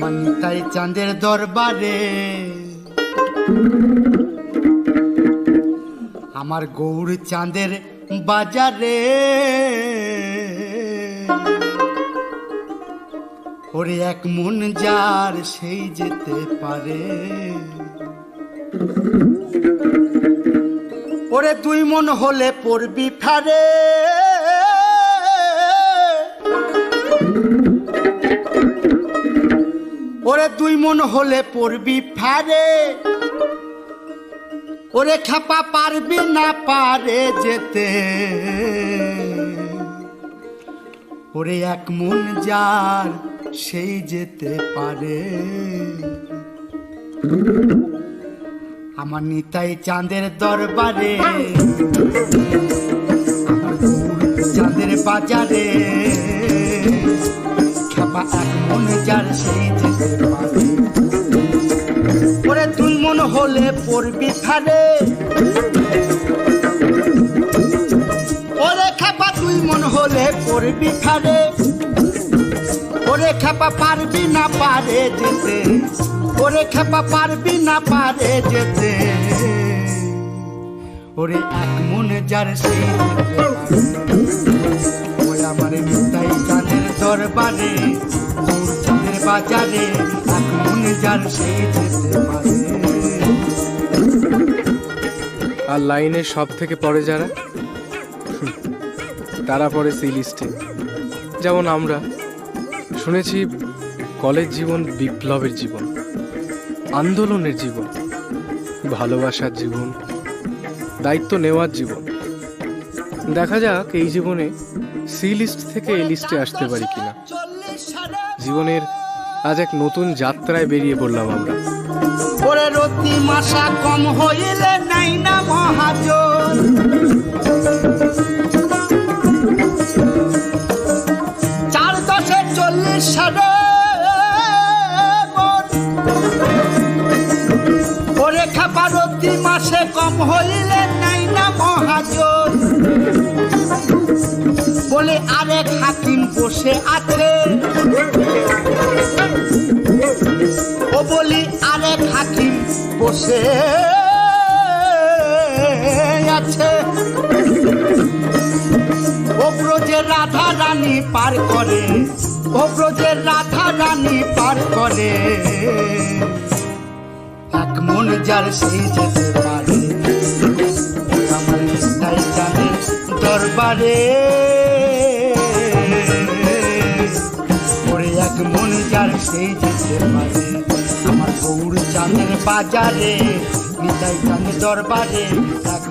নিতাই চাঁদের দরবারে। আমার গৌর চাঁদের বাজারে। ওরে এক মন যার সেই যেতে পারে। ওরে দুই মন হলে পড়বি ফেরে। দুই মন হলে পড়বি ফেরে। ওরে খাপা পারবি না পারে যেতে। ওরে এক মন যার সেই যেতে পারে। আমার নিতাই চাঁদের দরবারে চাঁদের বাজারে। খেপা এক মন যার হলে পড়বি ফেলে ওরে খেপা, তুই মন হলে পড়বি ফেলে ওরে খেপা, পারবি না পারে যেতে। ওরে খেপা, পারবি না পারে যেতে। ওরে এক মনে যার সেই আমার নিতাই চাঁদের দরবারে বাজারে। পারে আর লাইনের সব থেকে পরে যারা? তারা পড়ে সেই লিস্টে। যেমন আমরা। শুনেছি কলেজ জীবন বিপ্লবের জীবন, আন্দোলনের জীবন, ভালোবাসার জীবন, দায়িত্ব নেওয়ার জীবন। দেখা যাক এই জীবনে সি লিস্ট থেকে এই লিস্টে আসতে পারি কিনা। জীবনের আজ এক নতুন যাত্রায় বেরিয়ে পড়লাম আমরা। ওরে রতি মাসা কম হইলে নাই না মহাজন। চার দশে চল্লিশ সাড়ে ওরে খাপা রতি মাসে কম হইলে নাই না মহাজন। বলে আরেক হাকিম বসে আছে। বসে আছে। ব্রজের রাধা রানী পার করে ও ব্রজের রাধা রানী পার করে, এক মন যার সেই যেতে পারে আমার নিস্তাই জানে দরবারে। ওরে, এক মন যার সেই যেতে পারে গৌর চাঁদের বাজারে নিতাই চাঁদের দরবারে এক